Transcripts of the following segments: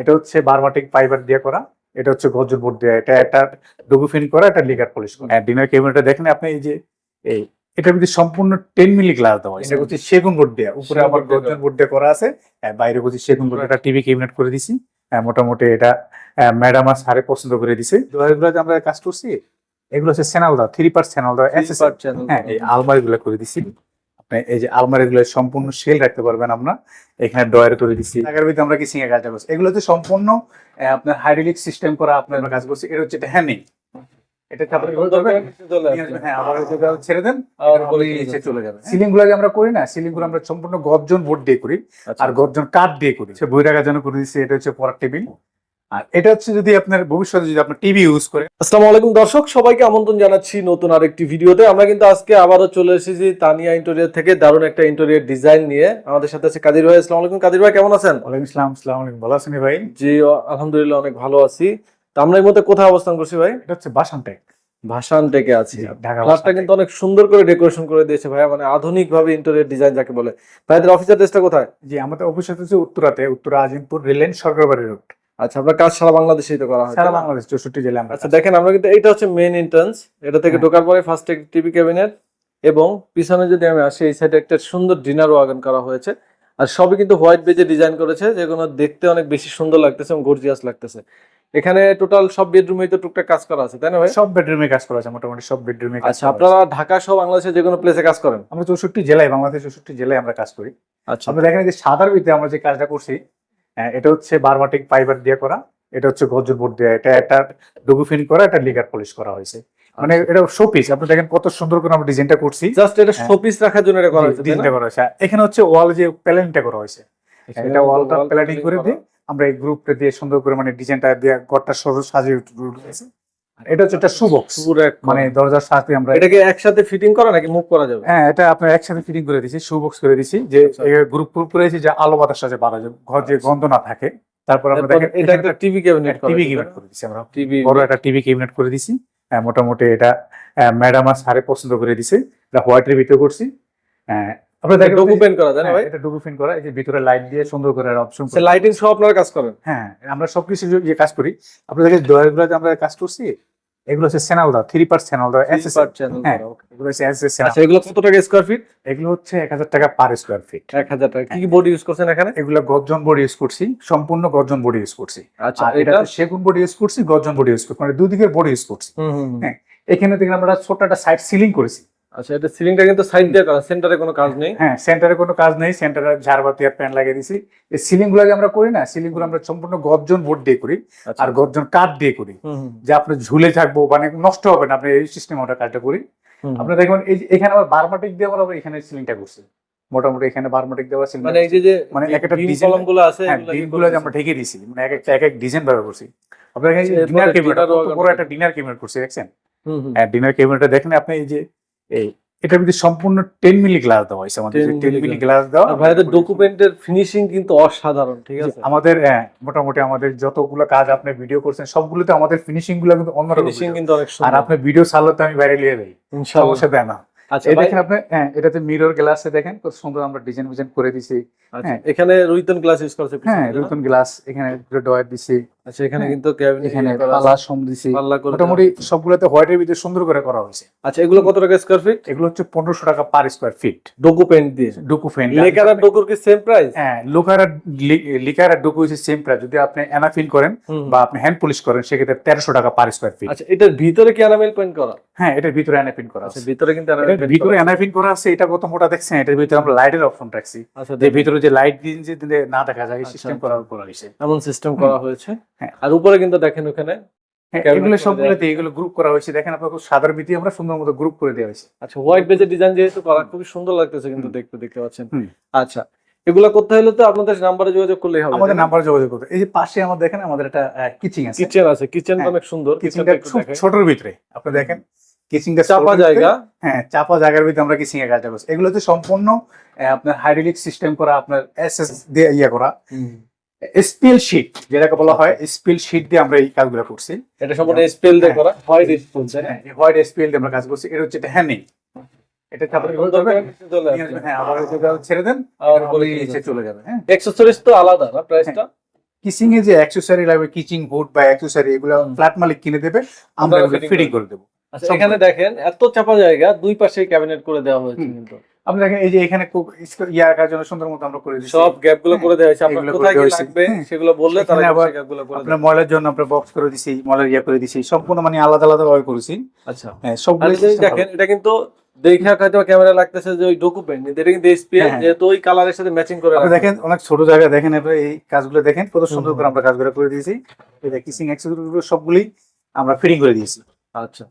এটা হচ্ছে বারমাটিক ফাইবার দিয়ে করা। এটা হচ্ছে গর্জন বোর্ড দিয়ে। এটা একটা ডুগু ফিন করা এটা লিগার পলিশ করা। ডিনার কেবিনেটটা দেখেন আপনি এই যে এই এটার মধ্যে সম্পূর্ণ টেন মিলি গ্লাস দেওয়া এটা হচ্ছে সেগুন বোর্ড দেওয়া উপরে আবার গর্জন বোর্ড দিয়ে করা আছে। হ্যাঁ, বাইরে হচ্ছে সেগুন বোর্ড। একটা টিভি কেবিনেট করে দিছি। হ্যাঁ, মোটামুটি এটা ম্যাডাম আর সারে পছন্দ করে দিছে। এগুলো যে আমরা কাজ করছি এগুলো হচ্ছে চ্যানেল দেওয়া থ্রি পার্ট দেওয়া SSL হ্যাঁ এই আলমারি গুলো করে দিছি। আপনি এই যে আলমারি গুলো সম্পূর্ণ সেল রাখতে পারবেন আমরা এখানে ডয়ার করে দিচ্ছি টাকার ভিতরে আমরা কিসিং এর কাজটা করছি? এগুলো হচ্ছে সম্পূর্ণ আপনার হাইড্রোলিক সিস্টেম করা আপনার কাজ করছি। এটা হচ্ছে এটা হ্যাঁ ছেড়ে দেন। চলে যাবে। সিলিংগুলো আমরা করি না সিলিংগুলো আমরা সম্পূর্ণ গর্জন বোর্ড দিয়ে করি। আচ্ছা। আর গর্জন কাঠ দিয়ে করি। সে বই রাখার জন্য করে দিচ্ছি। এটা হচ্ছে পড়ার টেবিল। আর এটা হচ্ছে যদি আপনার ভবিষ্যতে যদি আপনার টিভি ইউজ করে। আসসালামু আলাইকুম দর্শক সবাইকে আমন্ত্রণ জানাচ্ছি নতুন আরেকটি ভিডিওতে। আমরা কিন্তু আজকে আবারও চলে এসেছি তানিয়া ইন্টেরিয়র থেকে দারুণ একটা ইন্টেরিয়র ডিজাইন নিয়ে। আমাদের সাথে আছে কাদির ভাই। আসসালামু আলাইকুম কাদির ভাই কেমন আছেন? ওয়ালাইকুম আসসালাম আসসালামু আলাইকুম। ভালো আছেন ভাই? জি আলহামদুলিল্লাহ অনেক ভালো আছি। তো আমরা এই মধ্যে কোথায় অবস্থান করছি ভাই? এটা হচ্ছে বাসান টেক ভাসান টেকে আছি ফ্ল্যাটটা কিন্তু অনেক সুন্দর করে ডেকোরেশন করে দিয়েছে ভাইয়া মানে আধুনিক ভাবে ইন্টেরিয়র ডিজাইন যাকে বলে। ভাইদের অফিসের ড্রেসটা কোথায়? জি আমাদের অফিস হচ্ছে উত্তরাতে উত্তরা আজিমপুর রেলেন সরকারবাড়ি রোড আচ্ছা আপনার কাজ সারা বাংলাদেশেই তো করা হয় সারা বাংলাদেশ চৌষট্টি জেলা আচ্ছা দেখেন আমরা কিন্তু এইটা হচ্ছে মেইন এন্ট্রান্স এটা থেকে হ্যাঁ। ঢোকার পরে ফার্স্ট টিভি ক্যাবিনেট এবং পিছনে যদি আমি আসি এই সাইডে একটা সুন্দর ডিনার ওয়াগন করা হয়েছে। আর সবই কিন্তু হোয়াইট বেজে ডিজাইন করেছে যেগুলো দেখতে অনেক বেশি সুন্দর লাগতেছে এবং গর্জিয়াস লাগতেছে। এখানে টোটাল সব বেডরুমেই তো টুকটাক কাজ করা আছে তাই না ভাই? সব বেডরুমে কাজ করা আছে মোটামুটি সব বেডরুমে আচ্ছা আপনারা ঢাকা সহ বাংলাদেশের যে কোনো প্লেসে কাজ করেন? আমরা চৌষট্টি জেলায় বাংলাদেশ চৌষট্টি জেলায় আমরা কাজ করি। আচ্ছা। আমরা দেখেন যে সাদার ভিতরে আমরা যে কাজটা করছি এটা হচ্ছে বারমাটিক ফাইবার দিয়ে করা এটা হচ্ছে গজুর বোর্ড দিয়ে এটা একটা ডুগু ফিন করা এটা লিগার পলিশ করা হয়েছে। মানে এটা শোপিস আপনি দেখেন কত সুন্দর করে আমরা ডিজাইনটা করছি। জাস্ট এটা হ্যাঁ। শোপিস রাখার জন্য এটা করা হয়েছে ডিজাইনটা করা হয়েছে। এখানে হচ্ছে ওয়াল যে প্ল্যানিংটা করা হয়েছে। এটা ওয়ালটা প্ল্যানিং করে। দিয়ে আমরা এই গ্রুপটা দিয়ে সুন্দর করে মানে ডিজাইনটা দিয়ে ঘরটা সরু সাজিয়ে উঠেছে এটা হচ্ছে একটা মানে দরজার সাথে আমরা এটাকে একসাথে ফিটিং করা নাকি মুভ করা যাবে? হ্যাঁ এটা আপনার একসাথে ফিটিং করে দিছি শু বক্স করে দিছি যে আচ্ছা। গ্রুপ গ্রুপ করে যে আলো বাতাস সাথে বাড়া যায় ঘর যে গন্ধ না থাকে। তারপর আমরা দেখেন এটা একটা টিভি ক্যাবিনেট টিভি কেবিনেট করে দিছি আমরা। টিভি বড় একটা টিভি করে দিছি। হ্যাঁ, মোটামুটি এটা ম্যাডাম আর স্যারে পছন্দ করে দিছে। এটা হোয়াইটের ভিতরে করছি। হ্যাঁ, আপনারা দেখেন ডকুমেন্ট করা হ্যাঁ, ভাই? এটা করা এই যে ভিতরে লাইট দিয়ে সুন্দর করে অপশন লাইটিং আপনারা কাজ করেন? হ্যাঁ আমরা সবকিছু যে কাজ করি আপনাদের আমরা কাজ করছি এগুলো হচ্ছে চ্যানেল দাও থ্রি পার্ট চ্যানেল দাও এস হ্যাঁ এগুলো হচ্ছে SSL আচ্ছা এগুলো কত টাকা স্কোয়ার ফিট এগুলো হচ্ছে এক হাজার টাকা পার স্কোয়ার ফিট এক হাজার টাকা। কি কি বোর্ড ইউজ করছেন এখানে? এগুলো গর্জন বোর্ড ইউজ করছি সম্পূর্ণ গর্জন বোর্ড ইউজ করছি। আচ্ছা এটা? সেগুন বোর্ড ইউজ করছি গর্জন বোর্ড ইউজ করছি মানে দুদিকের বোর্ড ইউজ করছি। হ্যাঁ। এখানে থেকে আমরা ছোট একটা সাইড সিলিং করেছি। আচ্ছা এটা সিলিংটা কিন্তু সাইড দিয়ে করা সেন্টারে কোনো কাজ নেই? হ্যাঁ সেন্টারে কোনো কাজ নেই সেন্টারে ঝাড়বাতি আর প্যান লাগিয়ে দিছি। এই সিলিংগুলো আমরা করি না সিলিংগুলো আমরা সম্পূর্ণ গর্জন বোর্ড দিয়ে করি আচ্ছা। আর গর্জন কাঠ দিয়ে করি। যে আপনি ঝুলে থাকব মানে নষ্ট হবে না আপনি এই সিস্টেম আমরা কাজটা করি। আপনি দেখবেন এই এখানে আবার বারমাটিক দিয়ে আমরা এখানে সিলিংটা করছি। মোটামুটি এখানে বারমাটিক দেওয়া সিলিং মানে এই যে মানে এক একটা বিম design- কলমগুলো আছে হ্যাঁ এগুলো আমরা ঢেকে দিছি মানে এক একটা এক এক ডিজাইন ব্যবহার করছি। আপনার এখানে আচ্ছা, ডিনার কেবিনেট বড় একটা ডিনার কেবিনেট করছি দেখছেন? হুম। হ্যাঁ ডিনার কেবিনেটটা দেখেন আপনি এই যে এই এটার মধ্যে সম্পূর্ণ টেন মিলি গ্লাস দেওয়া হয়েছে আমাদের 10 টেন মিলি গ্লাস দেওয়া ভাইদের ডকুমেন্টের ফিনিশিং কিন্তু অসাধারণ ঠিক আছে? আমাদের হ্যাঁ, মোটামুটি আমাদের যতগুলো কাজ আপনি ভিডিও করছেন সবগুলোতে আমাদের ফিনিশিংগুলো কিন্তু অন্যরকম ফিনিশিং কিন্তু অনেক আর আপনি ভিডিও তো আমি বাইরে নিয়ে দেই ইনশাআল্লাহ দেয় না। এই দেখেন আপনি হ্যাঁ এটাতে মিরর গ্লাসে দেখেন কত সুন্দর আমরা ডিজাইন ডিজাইন করে দিছি। আচ্ছা, হ্যাঁ। এখানে রুইতন গ্লাস ইউজ করছে হ্যাঁ পিছনে, তাই না? নতুন গ্লাস এখানে ডয়ার দিছি। আচ্ছা এখানে হ্যাঁ। কিন্তু ক্যাবিনেট এখানে পালা সম দিছি। মোটামুটি সবগুলোতে হোয়াইটের ভিতরে সুন্দর করে করা হয়েছে। আচ্ছা এগুলো কত টাকা স্কোয়ার ফিট এগুলো হচ্ছে পনেরোশো টাকা per square feet Duco paint দিয়ে। ডুকু ফেন লেকার আর ডোকুর কি সেম প্রাইস হ্যাঁ লোকার আর লিকার আর ডুকু হচ্ছে সেম প্রাইস যদি আপনি এনাফিন করেন বা আপনি হ্যান্ড পলিশ করেন সেক্ষেত্রে তেরোশো টাকা পার স্কোয়ার ফিট আচ্ছা এটার ভিতরে কি পেন্ট করা? হ্যাঁ এটার ভিতরে এনাফিন করা আচ্ছা আছে। ভিতরে কিন্তু ভিতরে এনাফিন করা আছে এটা কত মোটা দেখছেন? এটার ভিতরে আমরা লাইটের অপশন রাখছি। আচ্ছা যে ভিতরে যে লাইট দিয়ে যে দিলে না দেখা যায় সিস্টেম। করা করা হয়েছে। এমন সিস্টেম করা হয়েছে। হ্যাঁ। আর উপরে কিন্তু দেখেন ওখানে হ্যাঁ, এগুলো সবগুলোতে এগুলো গ্রুপ করা হয়েছে। দেখেন আপনার খুব সাদার ভিত্তি আমরা সুন্দর মতো গ্রুপ করে দেওয়া হয়েছে। আচ্ছা হোয়াইট বেজের ডিজাইন যেহেতু করা খুবই সুন্দর লাগতেছে কিন্তু দেখতে দেখতে পাচ্ছেন। আচ্ছা এগুলা করতে হলে তো আপনাদের নাম্বারে যোগাযোগ করলেই হবে আমাদের নাম্বার যোগাযোগ করতে এই যে পাশে আমার দেখেন আমাদের একটা কিচিং আছে। কিচেন আছে কিচেন হ্যাঁ। অনেক সুন্দর কিচেনটা খুব ছোটর ভিতরে। আপনি দেখেন কিচিংটা চাপা জায়গা। হ্যাঁ চাপা জায়গার ভিতরে আমরা কিচিং এর কাজটা করছি। এগুলো হচ্ছে সম্পূর্ণ আপনার হাইড্রোলিক সিস্টেম করা আপনার এস এস দিয়ে ইয়ে করা। স্পিল শিট যেটাকে বলা হয় স্পিল শিট দিয়ে আমরা এই কাজগুলো করছি। এটা সম্পূর্ণ স্পেল দিয়ে করা হোয়াইট স্পেল হ্যাঁ হোয়াইট স্পিল দিয়ে আমরা কাজ করছি। এটা হচ্ছে হ্যান্ডিং এটা হ্যাঁ আবার ছেড়ে দেন আর বলে বলে নিচে চলে যাবে হ্যাঁ। তো আলাদা না প্রাইসটা কিচিং এ যে অ্যাক্সেসরি লাগবে কিচিং হুড বা অ্যাক্সেসরি এগুলো ফ্ল্যাট মালিক কিনে দেবে আমরা ফিটিং করে দেবো। আচ্ছা এখানে দেখেন এত চাপা জায়গা দুই পাশে ক্যাবিনেট করে দেওয়া হয়েছে কিন্তু। আপনি দেখেন এই যে এখানে খুব ইয়া রাখার জন্য সুন্দর মতো আমরা করে দিচ্ছি। সব গ্যাপগুলো করে দেওয়া হয়েছে। আপনার কোথায় কি লাগবে হ্যাঁ। সেগুলো বললে তারা আবার গ্যাপগুলো করে আপনার ময়লার জন্য আমরা বক্স করে দিছি ময়লার ইয়া করে দিছি সম্পূর্ণ মানে আলাদা আলাদা ভাবে করেছি। আচ্ছা। হ্যাঁ সবগুলো দেখেন এটা কিন্তু দেখে হয়তো ক্যামেরা লাগতেছে যে ওই ডকুমেন্ট এটা কিন্তু এসপিএল হ্যাঁ। যেহেতু ওই কালারের সাথে ম্যাচিং করে আপনি দেখেন অনেক ছোট জায়গা দেখেন এবার এই কাজগুলো দেখেন কত সুন্দর করে আমরা কাজগুলো করে দিয়েছি। এই যে কিচিং অ্যাক্সেসরি সবগুলি আমরা ফিটিং করে দিয়েছি। আচ্ছা।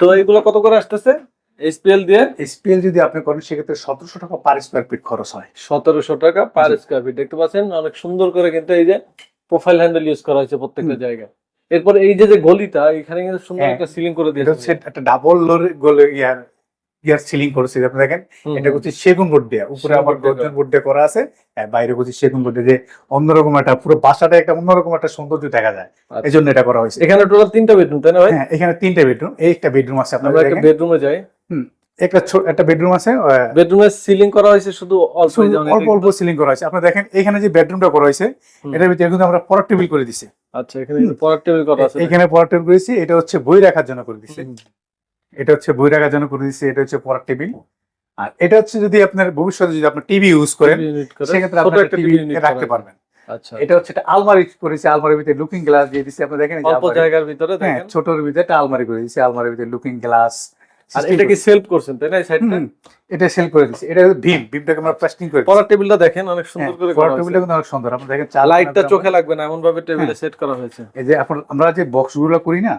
তো এগুলো কত করে আসতেছে? এসপিএল দিয়ে? স্পেল যদি আপনি করেন সেক্ষেত্রে সতেরোশো টাকা পার স্কোয়ার ফিট খরচ হয়। সতেরোশো টাকা পার স্কোয়ার ফিট দেখতে পাচ্ছেন অনেক সুন্দর করে কিন্তু এই যে প্রোফাইল হ্যান্ডেল ইউজ করা হয়েছে প্রত্যেকটা জায়গায়। এরপর এই যে যে গলিটা এখানে কিন্তু সুন্দর হ্যাঁ। একটা সিলিং করে দিয়েছে। হচ্ছে একটা ডাবল গোলে ইয়ার ইয়ার সিলিং করেছে আপনি দেখেন। এটা হচ্ছে সেগুন বোর্ড দেয়া। উপরে আবার গর্জন বোর্ড দিয়ে করা আছে। বাইরে হচ্ছে সেগুন বোর্ড যে অন্যরকম একটা পুরো বাসাটা একটা অন্যরকম একটা সৌন্দর্য দেখা যায়। আচ্ছা। এই জন্য এটা করা হয়েছে। এখানে টোটাল তিনটা বেডরুম তাই না ভাই? হ্যাঁ এখানে তিনটা বেডরুম এই একটা বেডরুম আছে আপনারা একটা বেডরুমে যাই। একটা একটা বেডরুম আছে আহ, বেডরুমে সিলিং করা হয়েছে শুধু অল্প অল্প এটা অল্প সিলিং করা হয়েছে। আপনি দেখেন এখানে যে বেডরুমটা করা হয়েছে এটার ভিতরে কিন্তু আমরা পড়ার টেবিল করে দিছি। আচ্ছা এখানে পড়ার টেবিল করা আছে। এখানে পড়ার টেবিল করেছি এটা হচ্ছে বই রাখার জন্য করে দিছি। এটা হচ্ছে বই রাখার জন্য করে দিছি এটা হচ্ছে পড়ার টেবিল আর এটা হচ্ছে যদি আপনার ভবিষ্যতে যদি আপনি টিভি ইউজ করেন সেক্ষেত্রে আপনি একটা টিভি রাখতে পারবেন। আচ্ছা। এটা হচ্ছে একটা আলমারি করেছি আলমারির ভিতরে লুকিং গ্লাস দিয়ে দিছি আপনি দেখেন অল্প জায়গার ভিতরে হ্যাঁ দেখেন। ছোটর ভিতরে একটা আলমারি করে দিছি আলমারির ভিতরে লুকিং গ্লাস আর এটা কি সেলফ করছেন তাই না এই সাইডটা এটা সেল করে দিছি এটা ভীম ভীমটাকে আমরা প্লাস্টিং করে দিছি। টেবিলটা দেখেন অনেক সুন্দর হ্যাঁ, করে পড়ার টেবিলটা কিন্তু অনেক সুন্দর। আপনি দেখেন লাইটটা লাইটটা চোখে লাগবে না এমন ভাবে টেবিলে হ্যাঁ। সেট করা হয়েছে। এই যে আমরা যে বক্স করি না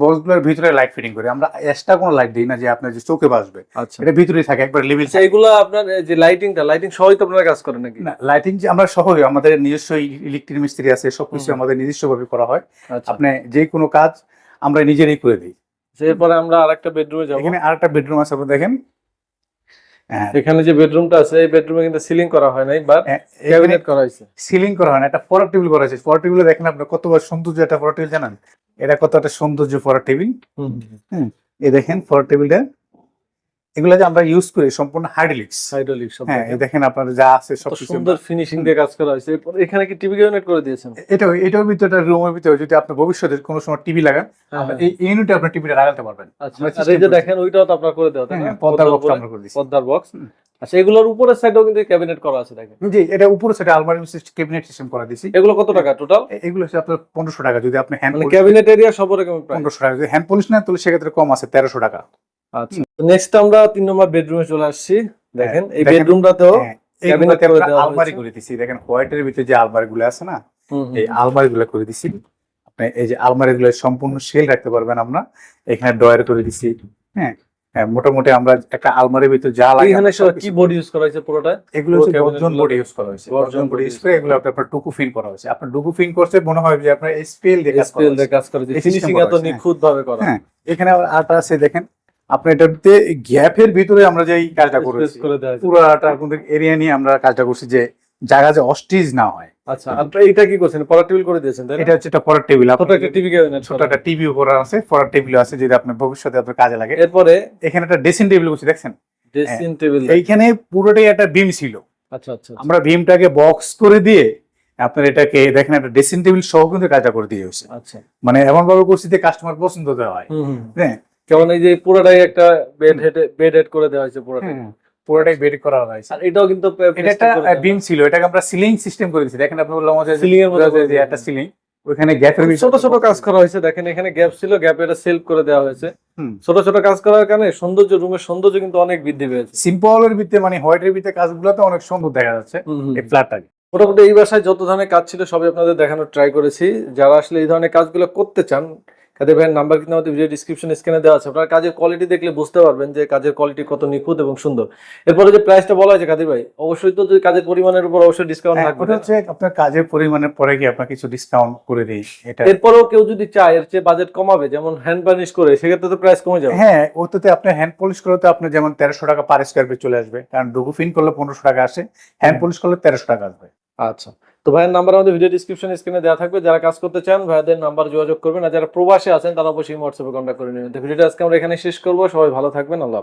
বক্সগুলোর ভিতরে লাইট ফিটিং করি। আমরা এক্সট্রা কোনো লাইট দিই না যে আপনার যে চোখে বাসবে আচ্ছা। এটা ভিতরেই থাকে একবার লেভেল আচ্ছা আপনার যে লাইটিংটা লাইটিং সহই তো আপনারা কাজ করেন নাকি? না লাইটিং যে আমরা আমাদের নিজস্ব ইলেকট্রিক মিস্ত্রি আছে সবকিছু আমাদের নিজস্ব ভাবে করা হয়। আচ্ছা। আপনি যে কোনো কাজ আমরা নিজেরাই করে দিই। এরপরে আমরা আরেকটা বেডরুমে যাব। এখানে আরেকটা বেডরুম আছে আপনি দেখেন। হ্যাঁ, এখানে যে বেডরুমটা আছে এই বেডরুমে কিন্তু সিলিং করা হয় নাই বাট ক্যাবিনেট করা হয়েছে। সিলিং করা হয় না একটা পড়ার টেবিল করা হয়েছে। পড়ার টেবিল দেখেন আপনি কত বড় সৌন্দর্য একটা পড়ার টেবিল জানেন? এটা কত একটা সৌন্দর্য পড়ার টেবিল হুম এই দেখেন পড়ার টেবিলটা এগুলো যে আমরা ইউজ করি সম্পূর্ণ হাইড্রোলিক্স হাইড্রোলিক সব হ্যাঁ দেখেন। আপনার যা আছে সবকিছু সুন্দর ফিনিশিং দিয়ে কাজ করা হয়েছে। এখানে কি টিভি ক্যাবিনেট করে দিয়েছেন? এটা এটার ভিতরে রুমের ভিতরে যদি আপনি ভবিষ্যতে কোনো সময় টিভি লাগান হ্যাঁ, হ্যাঁ। এই ইউনিটে আপনি টিভিটা লাগাতে পারবেন। আচ্ছা আর এই যে দেখেন ওইটাও তো আপনার করে দেওয়া তাই না? হ্যাঁ, পর্দার বক্স আমরা করে দিচ্ছি পর্দার বক্স আচ্ছা এগুলোর উপরের সাইডেও কিন্তু ক্যাবিনেট করা আছে দেখেন। জি এটা উপরে সেটা আলমারি সিস্টেম ক্যাবিনেট সিস্টেম করা দিছি এগুলো কত টাকা টোটাল এগুলো হচ্ছে আপনার পনেরোশো টাকা যদি আপনি হ্যান্ড মানে ক্যাবিনেট এরিয়া সব রকম প্রাইস পনেরোশো টাকা যদি হ্যান্ড পলিশ নেন তাহলে সেক্ষেত্রে কম আছে তেরোশো টাকা। আচ্ছা। নেক্সট আমরা তিন নম্বর বেডরুমে চলে আসছি। দেখেন এই দেখেন। বেডরুমটাতেও হ্যাঁ, আলমারি করে দিছি। দেখেন হোয়াইটের ভিতরে যে আলমারি গুলো আছে না এই আলমারি গুলো করে দিছি। আপনি এই যে আলমারি গুলো সম্পূর্ণ সেল রাখতে পারবেন আমরা। এখানে ডয়ার করে দিছি। হ্যাঁ হ্যাঁ মোটামুটি আমরা একটা আলমারির ভিতরে যা লাগে এখানে কি বোর্ড ইউজ করা হয়েছে পুরোটা? এগুলো হচ্ছে cabinet বোর্ড ইউজ করা হয়েছে। গর্জন বোর্ড ইউজ করে এগুলো আপনার টুকু ফিন করা হয়েছে। আপনার টুকু ফিন করছে মনে হয় যে আপনার স্পেল দিয়ে কাজ করা হয়েছে। এই ফিনিশিং এত নিখুঁত ভাবে করা। হ্যাঁ এখানে আটা আছে দেখেন। আপনার এটাতে গ্যাপের ভিতরে আমরা যে কাজটা করেছি করে পুরোটা কিন্তু এরিয়া নিয়ে আমরা কাজটা করছি যে জায়গা যে অস্টিজ না হয়। আচ্ছা আপনারা এইটা কি করছেন? টেবিল করে দিয়েছেন তাই এটা হচ্ছে একটা পড়ার টেবিল ছোট একটা টিভি ক্যাবিনেট ছোট একটা টিভি করা আছে টেবিল আছে আপনার ভবিষ্যতে আপনার কাজে লাগে। এরপরে? এখানে একটা ড্রেসিং টেবিল করছি দেখছেন? ড্রেসিং টেবিল এইখানে পুরোটাই একটা বিম ছিল। আচ্ছা আচ্ছা আচ্ছা। আমরা বিমটাকে বক্স করে দিয়ে আপনার এটাকে দেখেন একটা ড্রেসিং টেবিল সহ কিন্তু কাজটা করে দিয়ে আচ্ছা। মানে এমন ভাবে করছি যে কাস্টমার পছন্দ হয়। হ্যাঁ? কেমন এই যে পুরোটাই একটা বেড হেড বেড হেড করে দেওয়া হয়েছে পুরোটা হ্যাঁ, পুরোটাই বেড করা হয়েছে। আর এটাও কিন্তু এটা একটা বিম ছিল এটাকে আমরা সিলিং সিস্টেম করে দিয়েছি। দেখেন আপনি বললাম যে সিলিং এর করে যে একটা সিলিং ওখানে গ্যাপের ছোট ছোট কাজ করা হয়েছে দেখেন এখানে গ্যাপ ছিল গ্যাপে এটা সেলফ করে দেওয়া হয়েছে। ছোট ছোট কাজ করার কারণে সৌন্দর্য রুমের সৌন্দর্য কিন্তু অনেক বৃদ্ধি পেয়েছে। সিম্পলের ভিতরে মানে হোয়াইট হোয়াইটের ভিতরে কাজগুলোতে অনেক সুন্দর দেখা যাচ্ছে এই ফ্ল্যাটটাকে মোটামুটি এই বাসায় যত ধরনের কাজ ছিল সবই আপনাদের দেখানোর ট্রাই করেছি। যারা আসলে এই ধরনের কাজগুলো করতে চান কাদের ভাইয়ের নাম্বার কিন্তু আমাদের ভিডিও ডিসক্রিপশন স্ক্রিনে দেওয়া আছে। আপনারা কাজের কোয়ালিটি দেখলে বুঝতে পারবেন যে কাজের কোয়ালিটি কত নিখুঁত এবং সুন্দর। এরপরে যে প্রাইসটা বলা হয়েছে কাদের ভাই? অবশ্যই তো যদি কাজের পরিমাণের উপর অবশ্যই ডিসকাউন্ট হ্যাঁ, থাকবে। ওটা হচ্ছে আপনার কাজের পরিমাণের পরে কি আপনার কিছু ডিসকাউন্ট করে দিই এটা। এরপরেও কেউ যদি চায় এর চেয়ে বাজেট কমাবে যেমন হ্যান্ড বার্নিশ করে সেক্ষেত্রে তো প্রাইস কমে যাবে। হ্যাঁ ওটাতে আপনার হ্যান্ড পলিশ করলে তো আপনার যেমন তেরোশো টাকা পার স্কোয়ার ফিট চলে আসবে। কারণ ডুগু ফিন করলে পনেরোশো টাকা আসে হ্যান্ড পলিশ করলে তেরোশো টাকা আসবে। আচ্ছা। ভাইয়ের নাম্বার আমাদের ভিডিও ডিসক্রিপশন স্ক্রিনে দেওয়া থাকবে। যারা কাজ করতে চান ভাইয়াদের নাম্বার যোগাযোগ করবেন। আর যারা প্রবাসে আছেন, তারা অবশ্যই হোয়াটসঅ্যাপে কন্ট্যাক্ট করে নেবেন। ভিডিওটা আজকে আমরা এখানে শেষ করব। সবাই ভালো থাকবেন। আল্লাহ।